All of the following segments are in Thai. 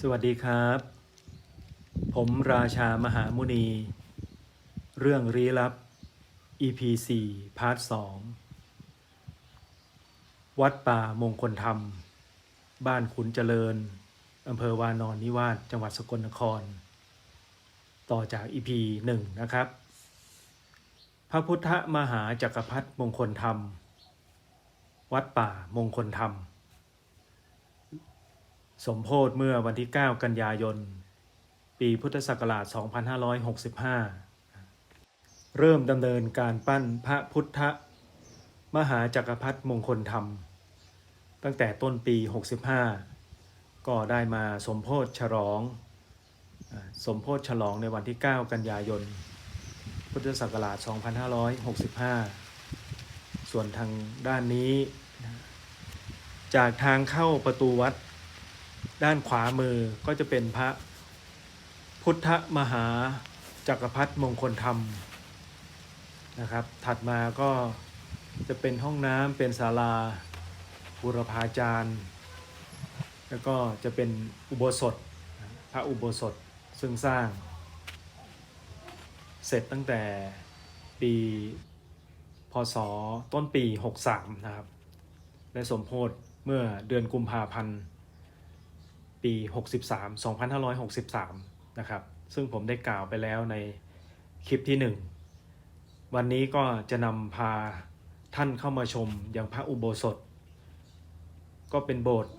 สวัสดีครับ ผมราชามหามุนี เรื่องลี้ลับ EP 4พาร์ท2วัดป่ามงคลธรรม บ้านขุนเจริญอำเภอวานอนนิวาสจังหวัดสกลนคร ต่อจาก EP 1 นะครับ พระพุทธมหาจักรพรรดิมงคลธรรม วัดป่ามงคลธรรม สมโพธเมื่อวันที่ 9 กันยายน ปีพุทธศักราช 2565 เริ่มดำเนินการปั้นพระพุทธ มหาจักรพรรดิมงคลธรรม ตั้งแต่ต้นปี 65 ก็ได้มาสมโพธฉลอง สมโพธฉลองในวันที่ 9 กันยายน พุทธศักราช 2565 ส่วนทางด้านนี้ จากทางเข้าประตูวัด ด้านขวามือก็จะเป็นพระพุทธมหาจักรพรรดิมงคลธรรมนะครับ ถัดมาก็จะเป็นห้องน้ำเป็นศาลาบุรพาจารย์ แล้วก็จะเป็นอุโบสถพระอุโบสถซึ่งสร้าง เสร็จตั้งแต่ปีพศต้นปี 63 นะครับ และสมโพธเมื่อเดือนกุมภาพันธ์ ปี 63 2563 นะครับ ซึ่งผมได้กล่าวไปแล้วในคลิปที่ 1 วันนี้ก็จะนำพาท่านเข้ามาชมอย่างพระอุโบสถ ก็เป็นโบสถ์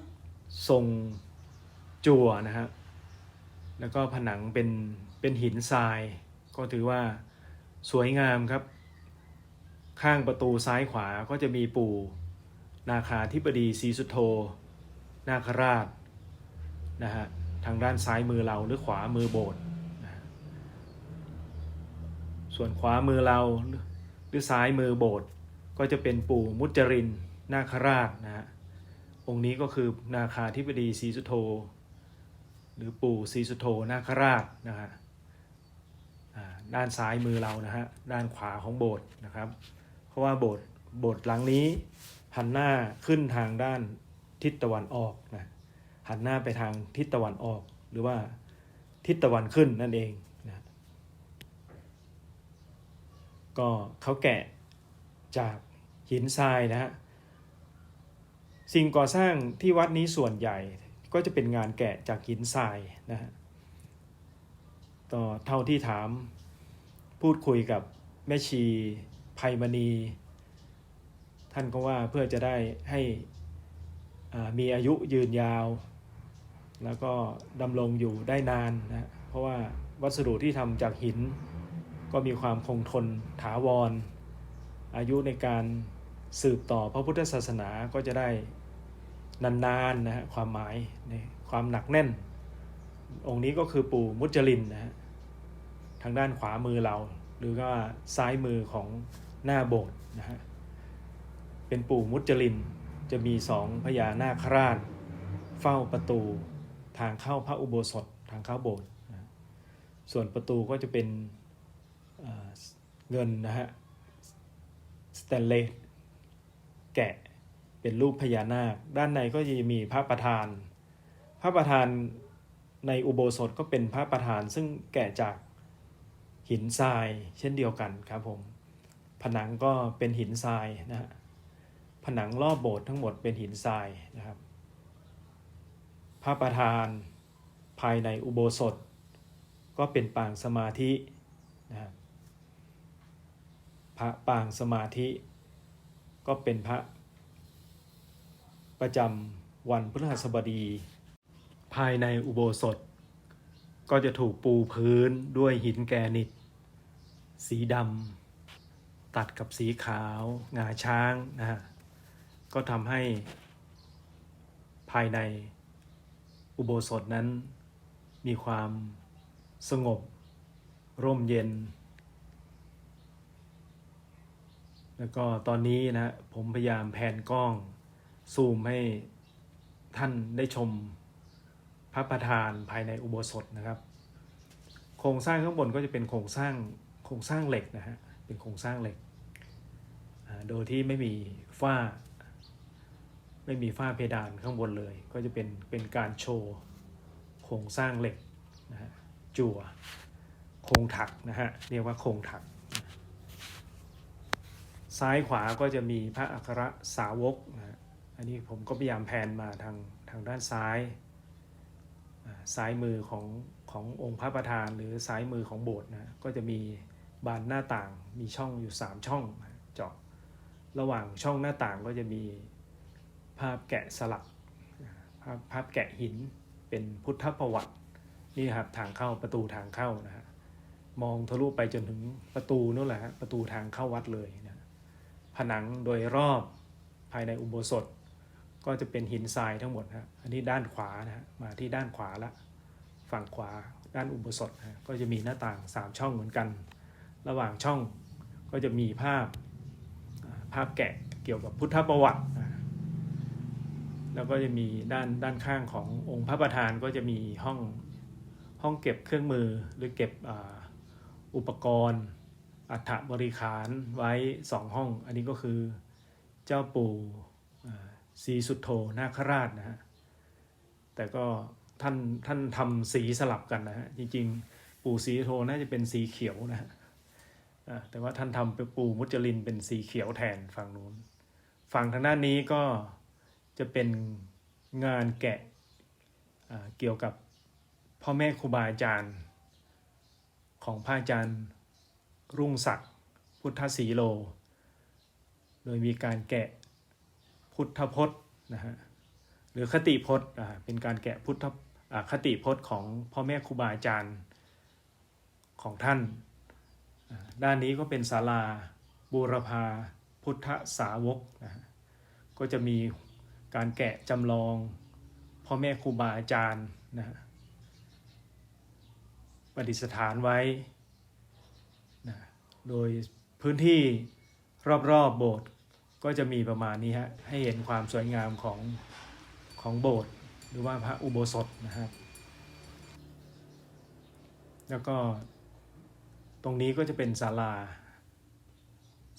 ทรงจั่วนะฮะแล้วก็ผนังเป็นเป็นหินทราย ก็ถือว่าสวยงามครับ ข้างประตูซ้ายขวาก็จะมีปู่ นาคาธิบดีศรีสุโธนาคราช นะฮะทางด้านซ้ายมือเราหรือขวามือโบสถ์ส่วนขวามือเราหรือซ้ายมือโบสถ์ก็จะเป็นปู่มุจรินนาคราชนะฮะองค์นี้ก็คือนาคาธิบดีศรีสุโธหรือปู่ศรีสุโธนาคราชนะฮะด้านซ้ายมือเรานะฮะด้านขวาของโบสถ์นะครับ เพราะว่าโบสถ์โบสถ์หลังนี้หันหน้าขึ้นทางด้านทิศตะวันออกนะ หันหน้าไปทางทิศตะวันออก หรือว่าทิศตะวันขึ้นนั่นเองนะก็เขาแกะจากหินทรายนะฮะสิ่งก่อสร้างที่วัดนี้ส่วนใหญ่ก็จะเป็นงานแกะจากหินทรายนะฮะต่อเท่าที่ถามพูดคุยกับแม่ชีไพมณี ท่านก็ว่าเพื่อจะได้ให้มีอายุยืนยาว แล้วก็ดำรงอยู่ได้นานนะเพราะว่าวัสดุที่ทำจากหิน ก็มีความคงทนถาวร อายุในการสืบต่อพระพุทธศาสนาก็จะได้นานๆนะฮะความหมายในความหนักแน่น องค์นี้ก็คือปู่มุจลินนะฮะทางด้านขวามือเรา หรือว่าซ้ายมือของหน้าโบสถ์นะฮะเป็นปู่มุจลินจะมีสองพญานาคราช เฝ้าประตู ทางเข้าพระอุโบสถทางเข้าโบสถ์ส่วนประตูก็จะเป็นเงินนะฮะสแตนเลสแกะเป็นรูปพญานาค ด้านในก็จะมีพระประธาน พระประธานในอุโบสถก็เป็นพระประธาน ซึ่งแกะจากหินทรายเช่นเดียวกันครับผมผนังก็เป็นหินทรายนะฮะผนังรอบโบสถ์ทั้งหมดเป็นหินทรายนะครับ พระประธาน ภายในอุโบสถ ก็เป็นปางสมาธินะพระปางสมาธิ ก็เป็นพระ ประจำวันพฤหัสบดี ภายในอุโบสถ ก็จะถูกปูพื้นด้วยหินแกรนิต สีดำตัดกับสีขาวงาช้างนะฮะก็ทำให้ภายใน อุโบสถนั้นมีความสงบ ร่มเย็น แล้วก็ตอนนี้นะผมพยายามแผนกล้อง ซูมให้ท่านได้ชมพระประธานภายในอุโบสถนะครับ โครงสร้างข้างบนก็จะเป็นโครงสร้างโครงสร้างเหล็กนะฮะเป็นโครงสร้างเหล็ก โดยที่ไม่มีฝ้า ไม่มีฝ้าเพดานข้างบนเลย ก็จะเป็นเป็นการโชว์โครงสร้างเหล็กนะฮะจั่วโครงถักนะฮะเรียกว่าโครงถัก ซ้ายขวาก็จะมีพระอัครสาวกนะฮะอันนี้ผมก็พยายามแพนมาทางทางด้านซ้ายซ้ายมือของขององค์พระประธานหรือซ้ายมือของโบสถ์นะก็จะมีบานหน้าต่างมีช่องอยู่ 3 ช่องเจาะระหว่างช่องหน้าต่างก็จะมี ภาพแกะสลักภาพภาพแกะหินเป็นพุทธประวัตินี่ครับทางเข้าประตูทางเข้านะฮะมองทะลุไปจนถึงประตูนู่นแหละฮะประตูทางเข้าวัดเลยนะผนังโดยรอบภายในอุโบสถ ก็จะเป็นหินทรายทั้งหมดฮะอันนี้ด้านขวานะฮะมาที่ด้านขวาละฝั่งขวาด้านอุโบสถฮะก็จะมีหน้าต่าง 3 ช่องเหมือนกัน ระหว่างช่องก็จะมีภาพภาพแกะเกี่ยวกับพุทธประวัตินะ แล้วก็จะมีด้านด้านข้างขององค์พระประธานก็จะมีห้องห้องเก็บเครื่องมือหรือเก็บอ,อุปกรณ์ อัฐบริขารไว้สองห้อง อันนี้ก็คือเจ้าปู่อ่าศรีสุโธนาคราชนะฮะแต่ก็ท่านท่านทำสีสลับกันนะฮะจริงๆ ปู่ศรีโธน่าจะเป็นสีเขียวนะฮะแต่ว่าท่านทำเป็นปู่มุจลินเป็นสีเขียวแทนฝั่งนู้นฝั่งทางด้านนี้ก็ จะเป็นงานแกะเกี่ยวกับพ่อแม่ครูบาอาจารย์ ของพระอาจารย์รุ่งศักดิ์พุทธศีโล โดยมีการแกะพุทธพจน์นะฮะหรือคติพจน์อ่าเป็นการแกะพุทธคติพจน์ของพ่อแม่ครูบาอาจารย์ของท่าน ด้านนี้ก็เป็นศาลาบูรพาพุทธสาวกนะฮะก็จะมี การแกะจำลองพ่อแม่ครูบาอาจารย์นะฮะประดิษฐานไว้นะโดยพื้นที่รอบๆโบสถ์ก็จะมีประมาณนี้ฮะให้เห็นความสวยงามของของโบสถ์หรือว่าพระอุโบสถนะครับ แล้วก็ตรงนี้ก็จะเป็นศาลา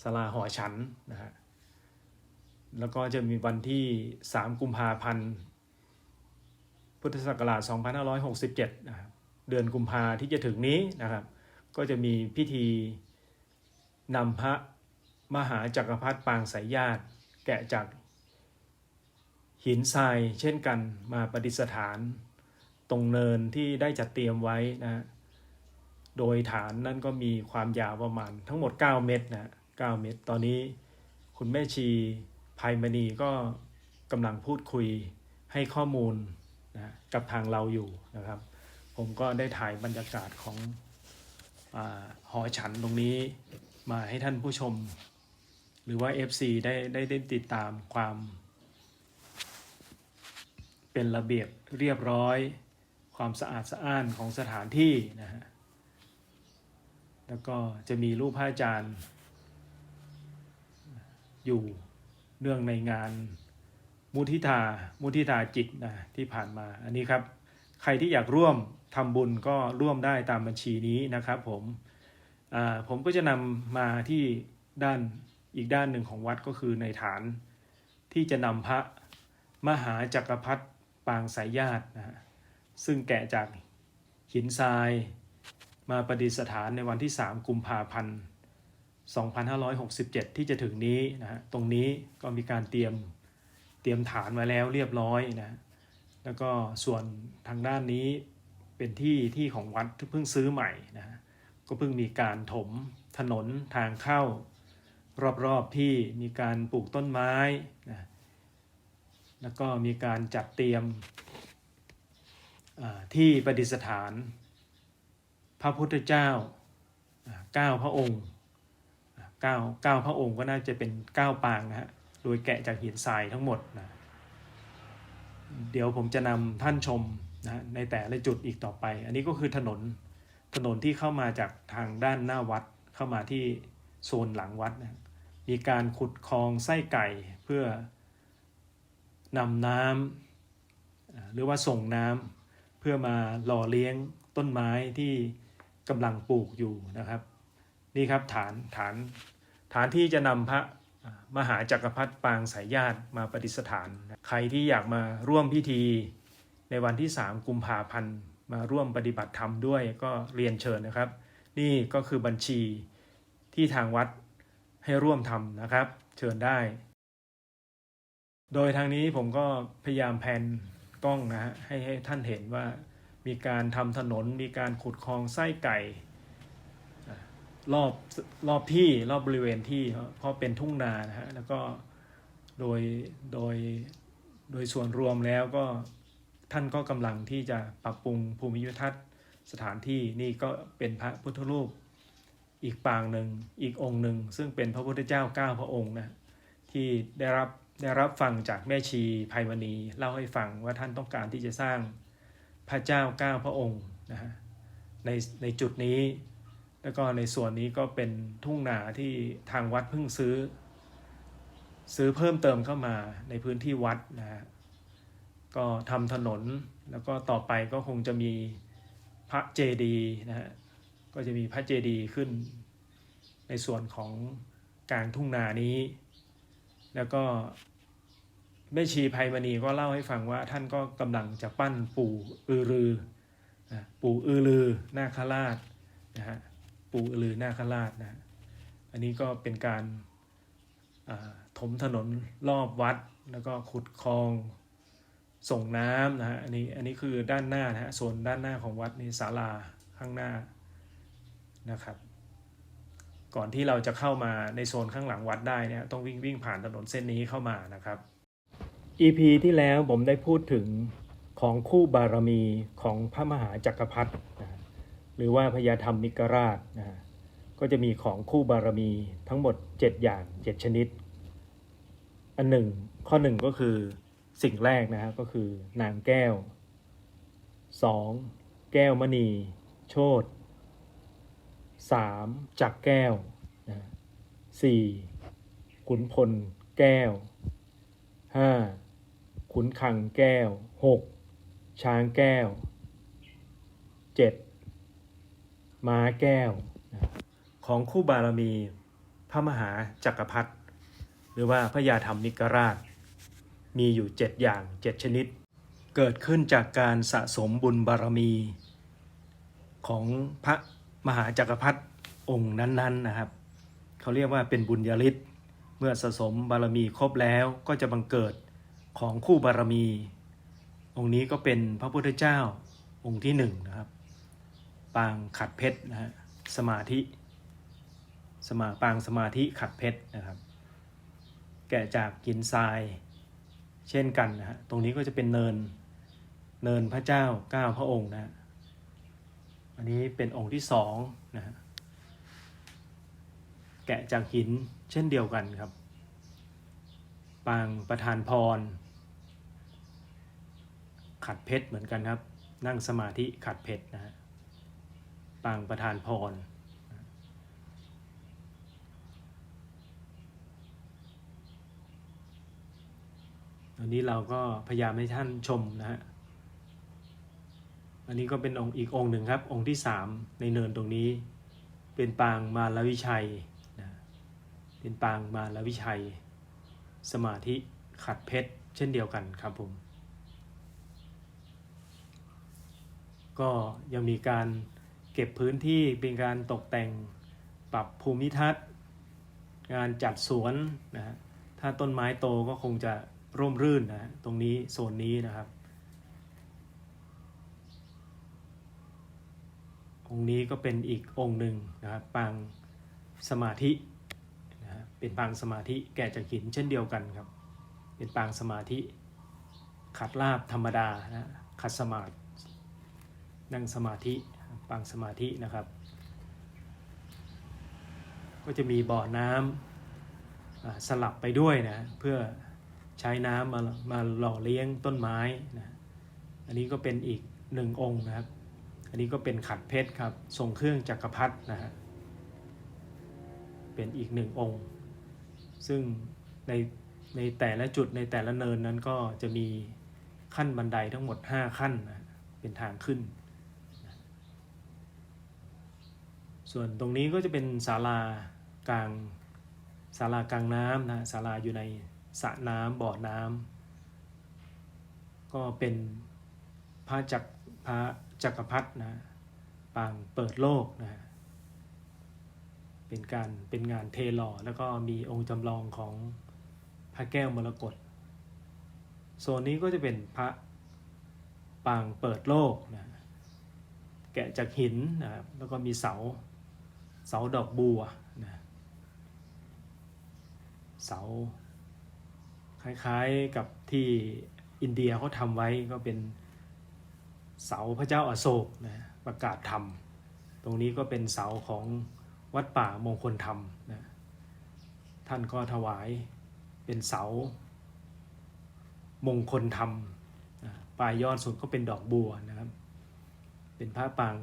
ศาลาหอฉันนะฮะ แล้วก็จะมีวันที่ 3 กุมภาพันธ์ พุทธศักราช 2567 นะครับ เดือนกุมภาที่จะถึงนี้นะครับ ก็จะมีพิธีนำพระมหาจักรพรรดิปางสายญาติ แกะจากหินทรายเช่นกันมาประดิษฐาน ตรงเนินที่ได้จัดเตรียมไว้นะ โดยฐานนั้นก็มีความยาวประมาณทั้งหมด 9 เมตรนะ 9 เมตร ตอนนี้คุณแม่ชี ภัยมณีก็กำลังพูดคุยให้ข้อมูลนะกับทางเราอยู่นะครับ ผมก็ได้ถ่ายบรรยากาศของอหอฉันตรงนี้มาให้ท่านผู้ชม หรือว่า FC ได้ได้ได้ติดตามความ เป็นระเบียบเรียบร้อย ความสะอาดสะอ้านของสถานที่นะฮะแล้วก็จะมีรูปพระอาจารย์อยู่ เนื่องในงานมุทิตามุทิตาจิตนะที่ผ่านมาอันนี้ครับ ใครที่อยากร่วมทำบุญก็ร่วมได้ตามบัญชีนี้นะครับผมผมก็จะนำมาที่ด้านอีกด้านหนึ่งของวัดก็คือในฐานที่จะนำพระมหาจักรพรรดิปางสายญาตินะฮะซึ่งแกะจากหินทรายมาประดิษฐานในวันที่ 3 กุมภาพันธ์ 2567 ที่จะถึงนี้นะฮะตรงนี้ก็มีการเตรียมเตรียมฐานไว้แล้วเรียบร้อยนะแล้วก็ส่วนทางด้านนี้เป็นที่ที่ของวัดที่เพิ่งซื้อใหม่นะก็เพิ่งมีการถมถนนทางเข้า รอบๆที่มีการปลูกต้นไม้นะแล้วก็มีการจัดเตรียมที่ประดิษฐาน พระพุทธเจ้าอ่าเก้าพระองค์ เก้าเก้าพระองค์ก็น่าจะเป็นเก้าปางนะฮะโดยแกะจากหินทรายทั้งหมดนะเดี๋ยวผมจะนำท่านชมนะในแต่ละจุดอีกต่อไป อันนี้ก็คือถนนถนนที่เข้ามาจากทางด้านหน้าวัดเข้ามาที่โซนหลังวัดนะมีการขุดคลองไส้ไก่เพื่อนำน้ำอ่าหรือว่าส่งน้ำเพื่อมาหล่อเลี้ยงต้นไม้ที่กำลังปลูกอยู่นะครับ นี่ครับฐานฐานฐานที่จะนำพระมหาจักรพรรดิปางสายญาติมาประดิษฐาน ใครที่อยากมาร่วมพิธีในวันที่ 3 กุมภาพันธ์มาร่วมปฏิบัติธรรมด้วยก็เรียนเชิญนะครับ นี่ก็คือบัญชีที่ทางวัดให้ร่วมทำนะครับ เชิญได้ โดยทางนี้ผมก็พยายามแผนกล้องนะฮะให้ให้ท่านเห็นว่ามีการทำถนนมีการขุดคลองไส้ไก่ รอบรอบที่รอบบริเวณที่เพราะเป็นทุ่งนานะฮะแล้วก็โดยโดยโดยส่วนรวมแล้วก็ท่านก็กำลังที่จะปรับปรุงภูมิทัศน์สถานที่นี่ก็เป็นพระพุทธรูปอีกปางหนึ่งอีกองค์หนึ่งซึ่งเป็นพระพุทธเจ้าเก้าพระองค์นะที่ได้รับได้รับฟังจากแม่ชีภัยมณีเล่าให้ฟังว่าท่านต้องการที่จะสร้างพระเจ้าเก้าพระองค์นะฮะในในจุดนี้ แล้วก็ในส่วนนี้ก็เป็นทุ่งนาที่ทางวัดเพิ่งซื้อ ซื้อเพิ่มเติมเข้ามาในพื้นที่วัดนะฮะก็ทำถนนแล้วก็ต่อไปก็คงจะมีพระเจดีนะฮะก็จะมีพระเจดีขึ้นในส่วนของกลางทุ่งนานี้ แล้วก็แม่ชีภัยมณีก็เล่าให้ฟังว่าท่านก็กำลังจะปั้นปู่อือรือนะปู่อือรือนาคราชนะฮะ ปู่อือรือนาคราชนะฮะอันนี้ก็เป็นการถมถนนรอบวัด แล้วก็ขุดคลองส่งน้ำนะฮะอันนี้อันนี้คือด้านหน้านะฮะโซนด้านหน้าของวัดนี่ศาลาข้างหน้านะครับ ก่อนที่เราจะเข้ามาในโซนข้างหลังวัดได้เนี่ยต้องวิ่งวิ่งผ่านถนนเส้นนี้เข้ามานะครับ EP ที่แล้วผมได้พูดถึงของคู่บารมีของพระมหาจักรพรรดินะ หรือว่าพญาธรรมมิกราชนะก็จะมีของคู่บารมีทั้งหมด 7 อย่าง 7 ชนิด อันหนึ่งข้อหนึ่งก็คือสิ่งแรกนะฮะก็คือนางแก้ว 2. แก้วมณี โชต 3. จักแก้วนะ 4. ขุนพลแก้ว 5. ขุนคังแก้ว 6. ช้างแก้ว 7. ม้าแก้ว ของคู่บารมีพระมหาจักรพรรดิหรือว่าพระยาธรรมนิกราช มีอยู่7อย่าง7ชนิด เกิดขึ้นจากการสะสมบุญบารมี ของพระมหาจักรพรรดิองค์นั้นๆนะครับ เขาเรียกว่าเป็นบุญญาฤทธิ์เมื่อสะสมบารมีครบแล้วก็จะบังเกิดของคู่บารมี องค์นี้ก็เป็นพระพุทธเจ้าองค์ที่หนึ่งนะครับ ปางขัดเพชรนะฮะสมาธิ สมาปางสมาธิขัดเพชรนะครับ แกะจากหินทราย เช่นกันนะฮะตรงนี้ก็จะเป็นเนินเนินพระเจ้าเก้าพระองค์นะฮะอันนี้เป็นองค์ที่สองนะฮะแกะจากหินเช่นเดียวกันครับ ปางประธานพร ขัดเพชรเหมือนกันครับ นั่งสมาธิขัดเพชรนะฮะ ปางประธานพร ตอนนี้เราก็พยายามให้ท่านชมนะฮะ อันนี้ก็เป็นองค์อีกองค์หนึ่งครับ องค์ที่สามในเนินตรงนี้ เป็นปางมาลวิชัยนะเป็นปางมาลวิชัย สมาธิขัดเพชร เช่นเดียวกันครับผมก็ยังมีการ เก็บพื้นที่เป็นการตกแต่งปรับภูมิทัศน์ งานจัดสวนนะฮะถ้าต้นไม้โตก็คงจะร่มรื่นนะตรงนี้โซนนี้นะครับองค์นี้ก็เป็นอีกองค์หนึ่งนะครับปางสมาธินะฮะเป็นปางสมาธิแกะจากหินเช่นเดียวกันครับ เป็นปางสมาธิ ขัดลาบธรรมดานะขัดสมาธินั่งสมาธิ ปางสมาธินะครับ ก็จะมีบ่อน้ำสลับไปด้วยนะเพื่อใช้น้ำมามาหล่อเลี้ยงต้นไม้นะอันนี้ก็เป็นอีกหนึ่งองค์นะครับ อันนี้ก็เป็นขัดเพชรครับทรงเครื่องจักรพรรดินะฮะเป็นอีกหนึ่งองค์ ซึ่งในในแต่ละจุดในแต่ละเนินนั้นก็จะมีขั้นบันไดทั้งหมด 5 ขั้นนะเป็นทางขึ้น ส่วนตรงนี้ก็จะเป็นศาลากลางศาลากลางน้ำนะศาลาอยู่ในสระน้ำบ่อน้ำก็เป็นพระจักพระจักรพรรดินะปางเปิดโลกนะเป็นการเป็นงานเทหล่อแล้วก็มีองค์จำลองของพระแก้วมรกตโซนนี้ก็จะเป็นพระปางเปิดโลกนะแกะจากหินนะครับแล้วก็มีเสา เสาดอกบัวนะเสาคล้ายๆกับที่อินเดียเขาทำไว้ก็เป็นเสาพระเจ้าอาโศกนะประกาศธรรม ตรงนี้ก็เป็นเสาของวัดป่ามงคลธรรมนะท่านก็ถวายเป็นเสามงคลธรรมนะปลายยอดสุดก็เป็นดอกบัวนะครับ เป็นพระปาง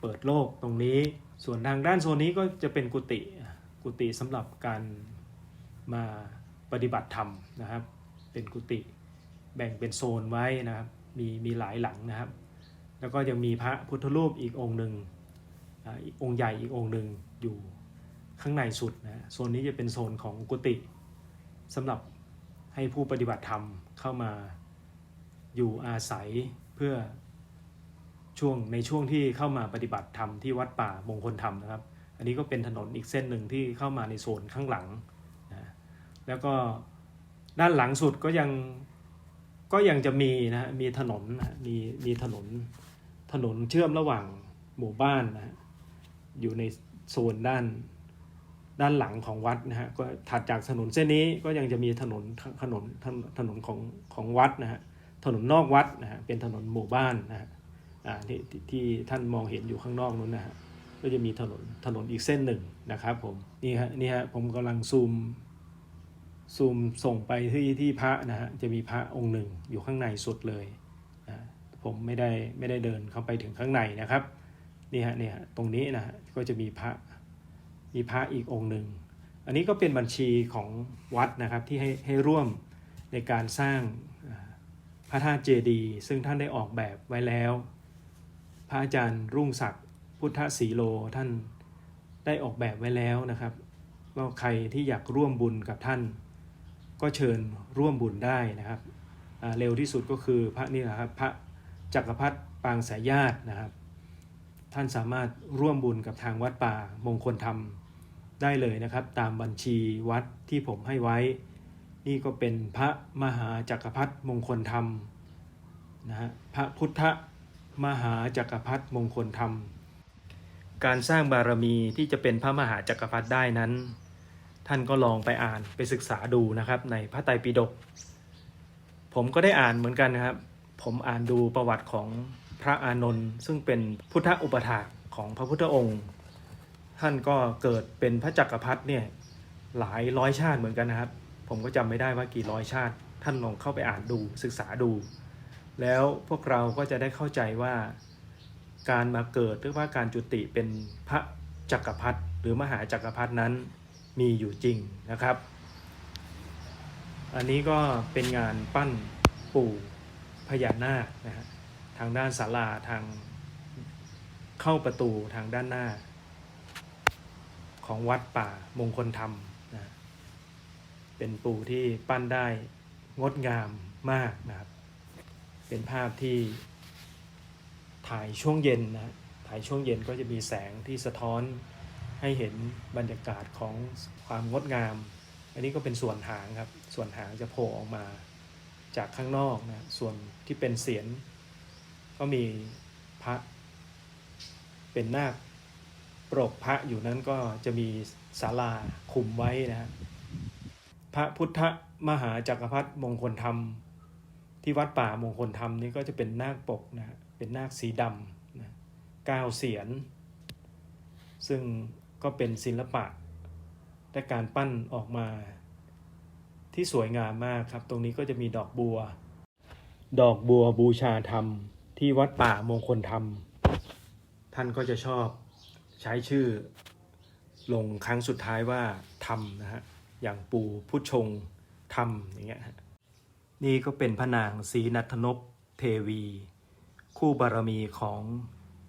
เปิดโลกตรงนี้ ส่วนทางด้านโซนนี้ก็จะเป็นกุฏิกุฏิสำหรับการมาปฏิบัติธรรมนะครับ เป็นกุฏิแบ่งเป็นโซนไว้นะครับ มีมีหลายหลังนะครับ แล้วก็ยังมีพระพุทธรูปอีกองค์หนึ่งอีกองค์ใหญ่อีกองค์หนึ่งอยู่ข้างในสุดนะโซนนี้จะเป็นโซนของกุฏิสำหรับให้ผู้ปฏิบัติธรรมเข้ามาอยู่อาศัยเพื่อ ช่วงในช่วงที่เข้ามาปฏิบัติธรรมที่วัดป่ามงคลธรรมนะครับ อันนี้ก็เป็นถนนอีกเส้นหนึ่งที่เข้ามาในโซนข้างหลังนะแล้วก็ด้านหลังสุดก็ยังก็ยังจะมีนะฮะมีถนนมีมีถนนถนนเชื่อมระหว่างหมู่บ้านนะฮะอยู่ในโซนด้านด้านหลังของวัดนะฮะก็ถัดจากถนนเส้นนี้ก็ยังจะมีถนนถนนถนนของของวัดนะฮะถนนนอกวัดนะฮะเป็นถนนหมู่บ้านนะฮะ ที่ที่ที่ท่านมองเห็นอยู่ข้างนอกนู้นนะฮะก็จะมีถนนถนนอีกเส้นหนึ่งนะครับผมนี่ฮะนี่ฮะผมกำลังซูมซูมส่งไปที่ที่พระนะฮะจะมีพระองค์หนึ่งอยู่ข้างในสุดเลยนะผมไม่ได้ไม่ได้เดินเข้าไปถึงข้างในนะครับนี่ฮะเนี่ยตรงนี้นะฮะก็จะมีพระมีพระอีกองค์หนึ่งอันนี้ก็เป็นบัญชีของวัดนะครับที่ให้ให้ร่วมในการสร้างพระธาตุเจดีย์ซึ่งท่านได้ออกแบบไว้แล้ว พระอาจารย์รุ่งศักดิ์พุทธศีโลท่านได้ออกแบบไว้แล้วนะครับ ก็ใครที่อยากร่วมบุญกับท่าน ก็เชิญร่วมบุญได้นะครับ เร็วที่สุดก็คือพระนี่แหละครับพระจักรพรรดิปางสายญาตินะครับ ท่านสามารถร่วมบุญกับทางวัดป่ามงคลธรรมได้เลยนะครับ ตามบัญชีวัดที่ผมให้ไว้ นี่ก็เป็นพระมหาจักรพรรดิมงคลธรรมนะฮะพระพุทธ มหาจักรพรรดิมงคลธรรม การสร้างบารมีที่จะเป็นพระมหาจักรพรรดิได้นั้น ท่านก็ลองไปอ่านไปศึกษาดูนะครับในพระไตรปิฎกผมก็ได้อ่านเหมือนกันนะครับ ผมอ่านดูประวัติของพระอานนท์ซึ่งเป็นพุทธอุปถากของพระพุทธองค์ ท่านก็เกิดเป็นพระจักรพรรดิเนี่ยหลายร้อยชาติเหมือนกันนะครับ ผมก็จำไม่ได้ว่ากี่ร้อยชาติ ท่านลองเข้าไปอ่านดูศึกษาดู แล้วพวกเราก็จะได้เข้าใจว่าการมาเกิดหรือว่าการจุติเป็นพระจักรพรรดิหรือมหาจักรพรรดินั้นมีอยู่จริงนะครับ อันนี้ก็เป็นงานปั้นปู่พญานาคนะฮะทางด้านศาลาทางเข้าประตูทางด้านหน้า ของวัดป่ามงคลธรรมนะเป็นปู่ที่ปั้นได้งดงามมากนะครับ เป็นภาพที่ถ่ายช่วงเย็นนะถ่ายช่วงเย็นก็จะมีแสงที่สะท้อนให้เห็นบรรยากาศของความงดงาม อันนี้ก็เป็นส่วนหางครับ ส่วนหางจะโผล่ออกมาจากข้างนอกนะ ส่วนที่เป็นเสียน ก็มีพระ เป็นนาคปรกพระอยู่นั้นก็จะมีศาลาคุมไว้นะฮะพระพุทธมหาจักรพรรดิมงคลธรรม ที่วัดป่ามงคลธรรมนี่ก็จะเป็นนาคปกนะฮะเป็นนาคสีดำนะก้าเสียน ซึ่งก็เป็นศิลปะ และการปั้นออกมาที่สวยงามมากครับ ตรงนี้ก็จะมีดอกบัว ดอกบัวบูชาธรรม ที่วัดป่ามงคลธรรม ท่านก็จะชอบใช้ชื่อลงครั้งสุดท้ายว่าธรรมนะฮะอย่างปูพุชงธรรมอย่างเงี้ยฮะ นี่ก็เป็นพระนางศรีนัทนพเทวี คู่บารมีของ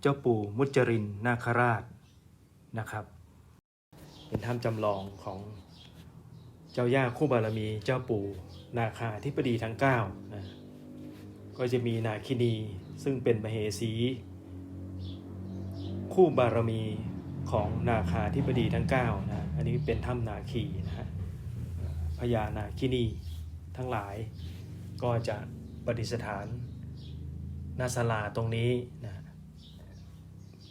เจ้าปู่มุจรินนาคราชนะครับ เป็นถ้ำจำลองของเจ้าย่าคู่บารมีเจ้าปู่นาคาธิปดีทั้งเก้านะก็จะมีนาคินีซึ่งเป็นมเหสี คู่บารมีของนาคาธิบดีทั้ง9นะอันนี้เป็นถ้ำนาคีนะฮะพญานาคินีทั้งหลาย ก็จะประดิษฐานนาสลาตรงนี้นะ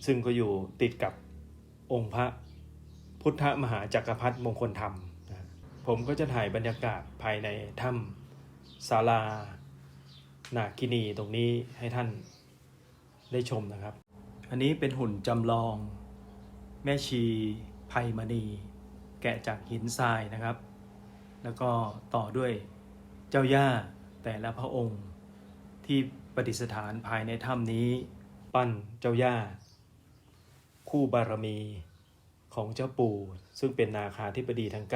ซึ่งก็อยู่ติดกับองค์พระพุทธมหาจักรพรรดิมงคลธรรมนะผมก็จะถ่ายบรรยากาศภายในถ้ำศาลานาคินีตรงนี้ให้ท่านได้ชมนะครับ อันนี้เป็นหุ่นจำลอง แม่ชีไพมณี แกะจากหินทรายนะครับ แล้วก็ต่อด้วยเจ้าย่า แต่ละพระองค์ที่ประดิษฐานภายในถ้ำนี้ ปั้นเจ้าย่า คู่บารมีของเจ้าปู่ซึ่งเป็นนาคาธิบดีทั้ง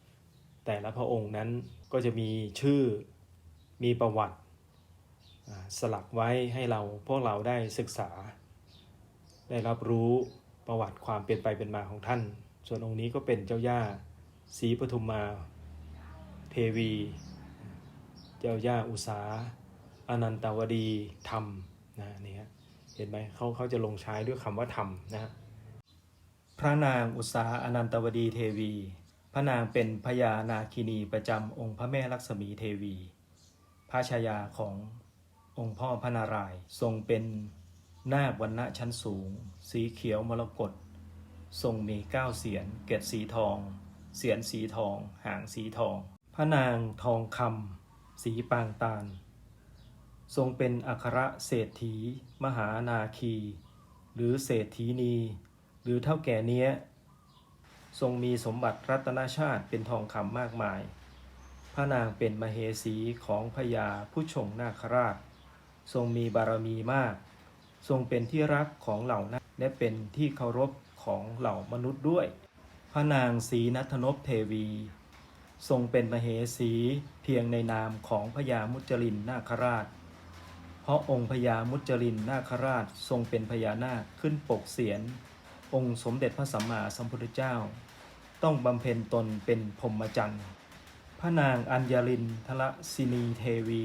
9 แต่ละพระองค์นั้นก็จะมีชื่อมีประวัติสลักไว้ให้เราพวกเราได้ศึกษา ได้รับรู้ประวัติความเป็นไปเป็นมาของท่าน ส่วนองค์นี้ก็เป็นเจ้าย่าศรีปทุมมา เทวี จ้าย่าอุสาอนันตวดีธรรมนะนี่ฮะเห็นไหมเขาเขาจะลงใช้ด้วยคำว่าธรรมนะพระนางอุสาอนันตวดีเทวี พระนางเป็นพญานาคินีประจำองค์พระแม่ลักษมีเทวี พระชายาขององค์พ่อพระนารายณ์ทรงเป็นนาควันณะชั้นสูง สีเขียวมรกตทรงมีเก้าเสียนเกศสีทอง เสียนสีทอง หางสีทอง พระนางทองคำ สีปางตาล ทรงเป็นอัครเศรษฐี มหานาคี หรือเศรษฐีนี หรือเท่าแก่เนี้ย ทรงมีสมบัติรัตนชาติเป็นทองคำมากมาย พระนางเป็นมเหสีของพญาผู้ชงนาคราช ทรงมีบารมีมาก ทรงเป็นที่รักของเหล่านาและเป็นที่เคารพของเหล่ามนุษย์ด้วย พระนางศรีนัทนพเทวี ทรงเป็นมเหสีเพียงในนามของพญามุจลินนาคราช เพราะองค์พญามุจลินนาคราชทรงเป็นพญานาคขึ้นปกเสียน องค์สมเด็จพระสัมมาสัมพุทธเจ้า ต้องบำเพ็ญตนเป็นพรหมจรรย์ พระนางอัญญลินทรศินีเทวี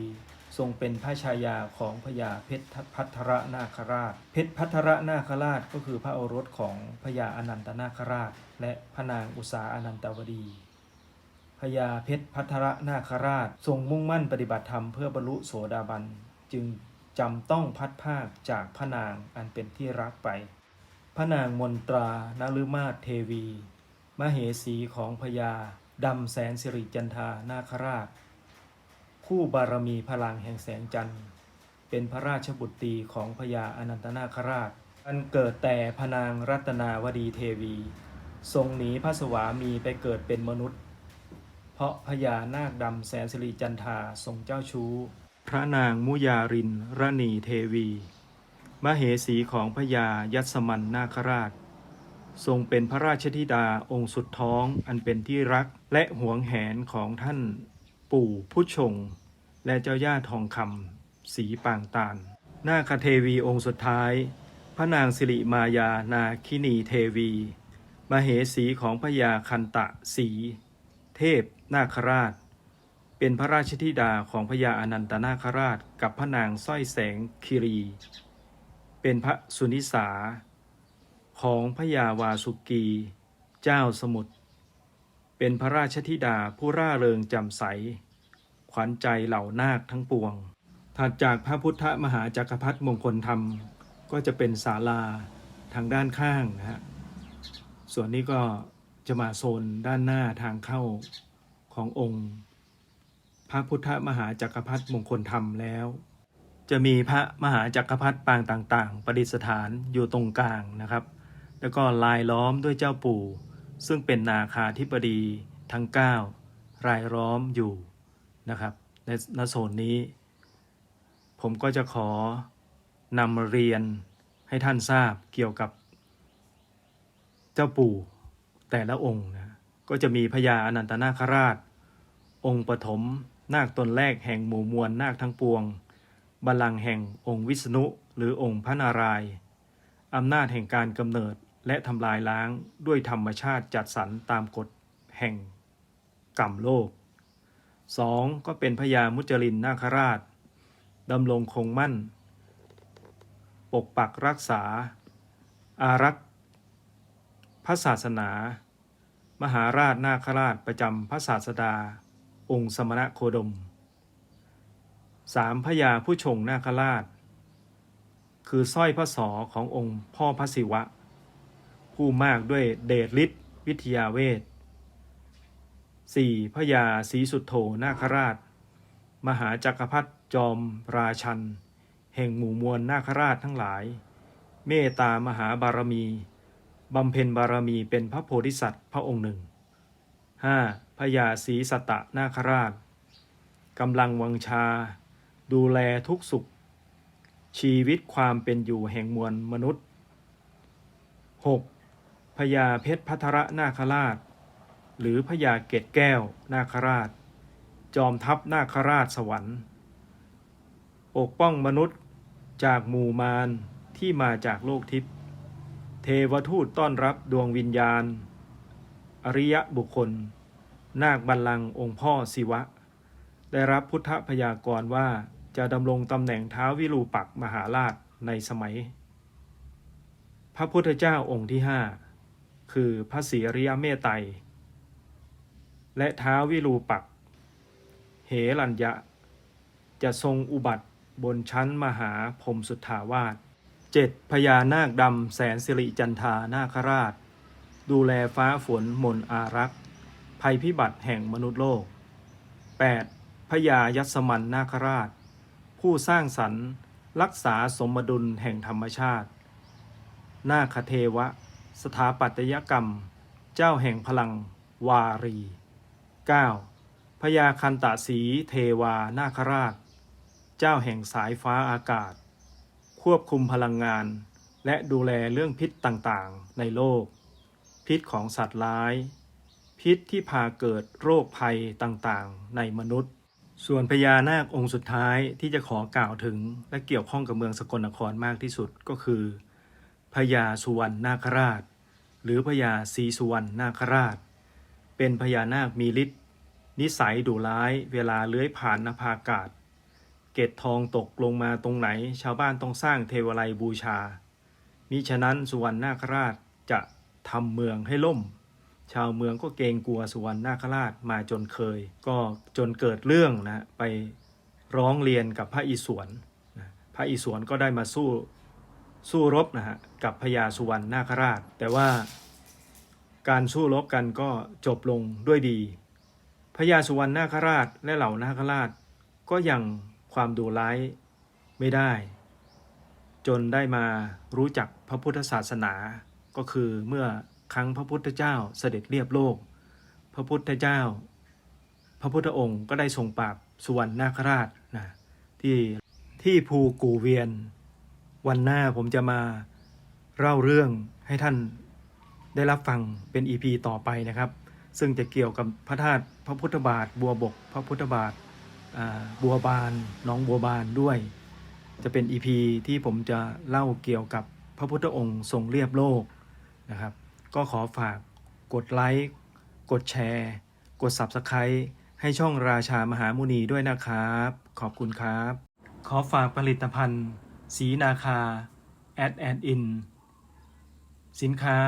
ทรงเป็นพระชายาของพญาเพชรพัทรนาคราช เพชรพัทรนาคราชก็คือพระโอรสของพญาอนันตนาคราช และพระนางอุษาอนันตวดี พญาเพชรพัทรนาคราช ทรงมุ่งมั่นปฏิบัติธรรมเพื่อบรรลุโสดาบัน จึงจำต้องพัดภาคจากพระนางอันเป็นที่รักไป พระนางมนตรานฤมาศเทวี มเหสีของพญาดำแสนสิริจันทานาคราช คู่บารมีพลังแห่งแสงจันทร์ เป็นพระราชบุตรีของพญาอนันตนาคราช อันเกิดแต่พระนางรัตนาวดีเทวี ทรงหนีพระสวามีไปเกิดเป็นมนุษย์ ราะพญานาคดำแสนสิริจันทาทรงเจ้าชู้ พระนางมุยารินรณีเทวี มเหสีของพญายัสมันนาคราช ทรงเป็นพระราชธิดาองค์สุดท้องอันเป็นที่รักและหวงแหนของท่าน ปู่ผู้ชง และเจ้าย่าทองคำสีปางตาล นาคเทวีองค์สุดท้าย พระนางสิริมายานาคินีเทวี มเหสีของพญาคันตะสี เทพนาคราช เป็นพระราชธิดาของพญาอนันตนาคราชกับพระนางสร้อยแสงคิรี เป็นพระสุนิสา ของพระยาวาสุกี เจ้าสมุทรเป็นพระราชธิดาผู้ร่าเริงแจำใส ขวัญใจเหล่านาคทั้งปวง ถัดจากพระพุทธมหาจักรพรรดิมงคลธรรม ก็จะเป็นศาลาทางด้านข้างนะฮะ ส่วนนี้ก็ จะมาโซนด้านหน้าทางเข้าขององค์ พระพุทธมหาจักรพรรดิมงคลธรรมแล้ว จะมีพระมหาจักรพรรดิปางต่างๆ ประดิษฐานอยู่ตรงกลางนะครับ แล้วก็ลายล้อมด้วยเจ้าปู่ ซึ่งเป็นนาคาธิบดีทั้ง 9 รายล้อมอยู่นะครับในนโซนนี้ ผมก็จะขอนำเรียนให้ท่านทราบเกี่ยวกับ เจ้าปู่ แต่ละองค์นะก็จะมีพญาอนันตนาคราช องค์ปฐมนาคตนแรกแห่งหมู่มวลนาคทั้งปวงบัลลังก์แห่งองค์วิษณุหรือองค์พระนารายณ์อำนาจแห่งการกำเนิดและทำลายล้างด้วยธรรมชาติจัดสรรตามกฎแห่งกรรมโลก 2. ก็เป็นพญามุจลินนาคราชดำรงคงมั่น ปกปักรักษา อารักษ์ พระศาสนา มหาราชนาคราชประจำพระศาสดา องค์สมณะโคดมสามพญาผู้ชงนาคราช คือสร้อยพระสอขององค์พ่อพระศิวะ ผู้มากด้วยเดชฤทธิ์วิทยาเวทสี่พญาศรีสุดโธนาคราช มหาจักรพรรดิจอมราชัน แห่งหมู่มวลนาคราชทั้งหลาย เมตตามหาบารมี บำเพ็ญบารมีเป็นพระโพธิสัตว์พระองค์หนึ่ง 5. พญาศรีสตะนาคราชกำลังวังชา ดูแลทุกสุข ชีวิตความเป็นอยู่แห่งมวลมนุษย์ 6. พญาเพชรพัทระนาคราช หรือพญาเกตแก้วนาคราช จอมทัพนาคราชสวรรค์ปกป้องมนุษย์จากหมู่มารที่มาจากโลกทิพย์ เทวทูตต้อนรับดวงวิญญาณ อริยบุคคล นาคบัลลังก์องค์พ่อศิวะ ได้รับพุทธพยากรณ์ว่าจะดำรงตำแหน่งท้าววิรูปักมหาราชในสมัย พระพุทธเจ้าองค์ที่ห้าคือพระศรีอริยเมตไตรและท้าววิรูปัก เหรัญยะจะทรงอุบัติบนชั้นมหาพรมสุทธาวาส เจ็ดพญานาคดำแสนสิริจันทานาคราช ดูแลฟ้าฝนมนอารักษ์ ภัยพิบัติแห่งมนุษย์โลก 8. พญายัสมันนาคราช ผู้สร้างสรรค์รักษาสมดุลแห่งธรรมชาติ นาคเทวะ สถาปัตยกรรม เจ้าแห่งพลัง วารี 9. พญาคันตะสีเทวานาคราช เจ้าแห่งสายฟ้าอากาศ ควบคุมพลังงาน และดูแลเรื่องพิษต่างๆ ในโลก พิษของสัตว์ร้าย พิษที่พาเกิดโรคภัยต่างๆ ในมนุษย์ ส่วนพญานาคองค์สุดท้ายที่จะขอกล่าวถึงและเกี่ยวข้องกับเมืองสกลนครมากที่สุดก็คือพญาสุวรรณนาคราช หรือพญาศรีสุวรรณนาคราช เป็นพญานาคมีฤทธิ์นิสัยดุร้ายเวลาเลื้อยผ่านนภาอากาศ เกตทองตกลงมาตรงไหน ชาวบ้านต้องสร้างเทวไลบูชา มิฉะนั้นสุวรรณนาคราชจะทำเมืองให้ล่ม ชาวเมืองก็เกรงกลัวสุวรรณนาคราชมาจนเคย ก็จนเกิดเรื่องนะไปร้องเรียนกับพระอิศวรพระอิศวรก็ได้มาสู้สู้รบนะฮะกับพญาสุวรรณนาคราช แต่ว่าการสู้รบกันก็จบลงด้วยดีพญาสุวรรณนาคราชและเหล่านาคราชก็ยัง ความดุร้ายไม่ได้ จนได้มารู้จักพระพุทธศาสนา ก็คือเมื่อครั้งพระพุทธเจ้าเสด็จเรียบโลก พระพุทธเจ้า พระพุทธองค์ก็ได้ทรงปราบสุวรรณนาคราชนะที่ที่ภูกูเวียน วันหน้าผมจะมาเล่าเรื่องให้ท่านได้รับฟังเป็น EP ต่อไปนะครับ ซึ่งจะเกี่ยวกับพระธาตุพระพุทธบาท บัวบก พระพุทธบาท บัวบานน้องบัวบานด้วย จะเป็น EP ที่ผมจะเล่าเกี่ยวกับพระพุทธองค์ทรงเรียบโลกนะครับ ก็ขอฝากกดไลค์กดแชร์ กด Subscribe ให้ช่องราชามหามุนีด้วยนะครับ ขอบคุณครับ ขอฝากผลิตภัณฑ์ สีนาคา Ad and In สินค้า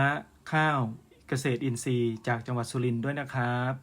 ข้าวเกษตรอินทรีย์จากจังหวัดสุรินทร์ด้วยนะครับ